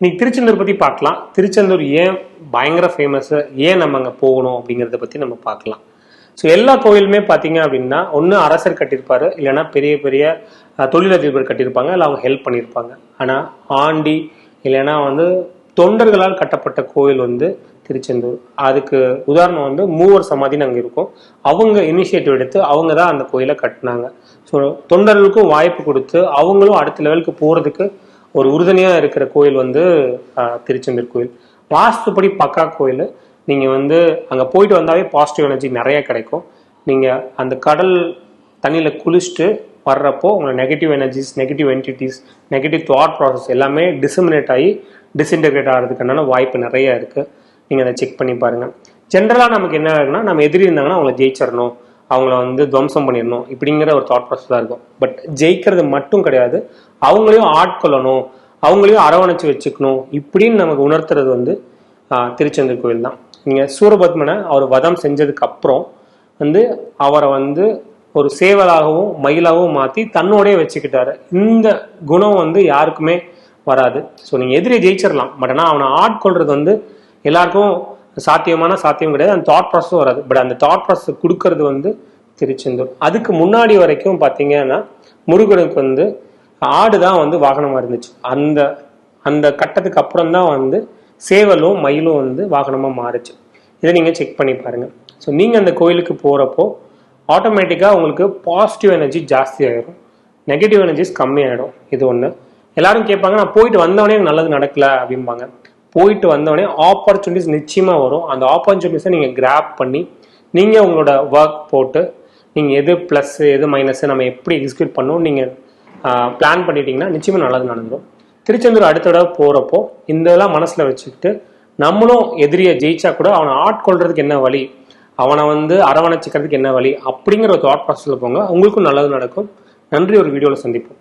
இன்னைக்கு திருச்செந்தூர் பற்றி பார்க்கலாம். திருச்செந்தூர் ஏன் பயங்கர ஃபேமஸ் ஏன் நம்ம அங்கே போகணும் அப்படிங்கிறத பற்றி நம்ம பார்க்கலாம். ஸோ எல்லா கோயிலுமே பார்த்தீங்க அப்படின்னா ஒன்று அரசர் கட்டியிருப்பாரு இல்லைன்னா பெரிய பெரிய தொழிலதிபர் கட்டியிருப்பாங்க இல்லை அவங்க ஹெல்ப் பண்ணியிருப்பாங்க. ஆனால் ஆண்டி இல்லைன்னா வந்து தொண்டர்களால் கட்டப்பட்ட கோயில் வந்து திருச்செந்தூர். அதுக்கு உதாரணம் வந்து மூவர் சமாதின்னு அங்கே இருக்கும். அவங்க இனிஷியேட்டிவ் எடுத்து அவங்க தான் அந்த கோயிலை கட்டினாங்க. ஸோ தொண்டர்களுக்கும் வாய்ப்பு கொடுத்து அவங்களும் அடுத்த லெவலுக்கு போகிறதுக்கு ஒரு உறுதுணையாக இருக்கிற கோயில் வந்து திருச்செந்தூர் கோயில். வாஸ்துப்படி பக்கா கோயில். நீங்கள் வந்து அங்கே போயிட்டு வந்தாவே பாசிட்டிவ் எனர்ஜி நிறைய கிடைக்கும். நீங்கள் அந்த கடல் தண்ணியில் குளிச்சுட்டு வர்றப்போ உங்களை negative energies negative entities negative thought process எல்லாமே டிசமினேட் ஆகி டிஸ்இன்டெகிரேட் ஆகிறதுக்கான வாய்ப்பு நிறைய இருக்குது நீங்கள் அதை செக் பண்ணி பாருங்கள் ஜென்ரலாக நமக்கு என்ன இருக்குன்னா நம்ம எதிரி இருந்தாங்கன்னா அவங்கள ஜெயிச்சிடணும். அவங்கள வந்து துவம்சம் பண்ணிடணும் இப்படிங்கிற ஒரு தாட் ப்ராசஸ் தான் இருக்கும். பட் ஜெயிக்கிறது மட்டும் கிடையாது. அவங்களையும் ஆட்கொள்ளணும். அவங்களையும் அரவணைச்சு வச்சுக்கணும். இப்படின்னு நமக்கு உணர்த்துறது வந்து திருச்செந்தூர் கோயில் தான். நீங்கள் சூரபத்மனை அவர் வதம் செஞ்சதுக்கு அப்புறம் வந்து அவரை வந்து ஒரு சேவலாகவும் மயிலாகவும் மாற்றி தன்னோடையே வச்சுக்கிட்டாரு. இந்த குணம் வந்து யாருக்குமே வராது. ஸோ நீங்கள் எதிரியை ஜெயிச்சிடலாம் பட் ஆனால் அவனை ஆட்கொள்றது வந்து எல்லாருக்கும் சாத்தியமான சாத்தியம் கிடையாது. அந்த தாட் ப்ராசஸும் வராது. பட் அந்த தாட் ப்ராசஸ் கொடுக்கறது வந்து திருச்செந்தூர். அதுக்கு முன்னாடி வரைக்கும் பார்த்தீங்கன்னா முருகனுக்கு வந்து ஆடு தான் வந்து வாகனமாக இருந்துச்சு. அந்த அந்த கட்டத்துக்கு அப்புறம் தான் வந்து சேவலும் மயிலும் வந்து வாகனமாக மாறுச்சு. இதை நீங்கள் செக் பண்ணி பாருங்கள் ஸோ நீங்கள் அந்த கோயிலுக்கு போகிறப்போ ஆட்டோமேட்டிக்காக உங்களுக்கு பாசிட்டிவ் எனர்ஜி ஜாஸ்தி ஆயிரும். நெகட்டிவ் எனர்ஜிஸ் கம்மியாயிடும். இது ஒன்று எல்லாரும் கேட்பாங்க நான் போயிட்டு வந்தவொடனே எனக்கு நல்லது நடக்கல அப்படிம்பாங்க. போயிட்டு வந்தவொடனே ஆப்பர்ச்சுனிட்டிஸ் நிச்சயமாக வரும். அந்த ஆப்பர்ச்சுனிட்டிஸை நீங்கள் கிராப் பண்ணி நீங்கள் உங்களோட ஒர்க் போட்டு நீங்கள் எது ப்ளஸ் எது மைனஸ் நம்ம எப்படி எக்ஸிக்யூட் பண்ணணும் நீங்கள் பிளான் பண்ணிட்டீங்கன்னா நிச்சயமாக நல்லது நடந்துடும் திருச்செந்தூர் அடுத்த தடவை போகிறப்போ இந்த இதெல்லாம் மனசில் வச்சுக்கிட்டு நம்மளும் எதிரியை ஜெயிச்சா கூட அவனை ஆட்கொள்றதுக்கு என்ன வழி அவனை வந்து அரவணைச்சிக்கிறதுக்கு என்ன வழி அப்படிங்கிற ஒரு தாட் ப்ராசஸில் போங்க. உங்களுக்கும் நல்லது நடக்கும். நன்றி ஒரு வீடியோவில் சந்திப்போம்.